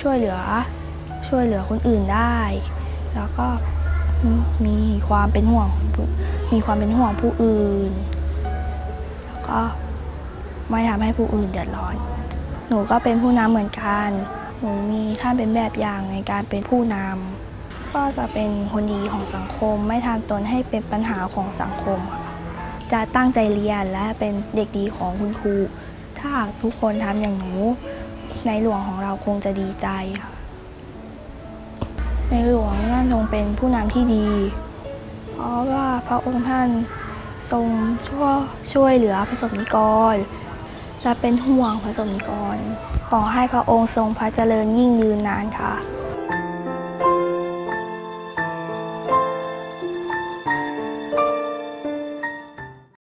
ช่วยเหลือ ช่วยเหลือคนอื่นได้ แล้วก็มีความเป็นห่วงมีความเป็นห่วงผู้อื่น แล้วก็ไม่ทำให้ผู้อื่นเดือดร้อน หนูก็เป็นผู้นำเหมือนกัน หนูมีท่านเป็นแบบอย่างในการเป็นผู้นำก็จะเป็นคนดีของสังคม ไม่ทำตนให้เป็นปัญหาของสังคมค่ะจะตั้งใจเรียนและเป็นเด็กดีของคุณครู ถ้าทุกคนทำอย่างหนู ในหลวงของเราคงจะดีใจค่ะ ในหลวงท่านทรงเป็นผู้นำที่ดี เพราะว่าพระองค์ท่านทรงช่วยช่วยเหลือพระสบนิกร และเป็นห่วงพระสบนิกร ขอให้พระองค์ทรงพระเจริญยิ่งยืนนานค่ะ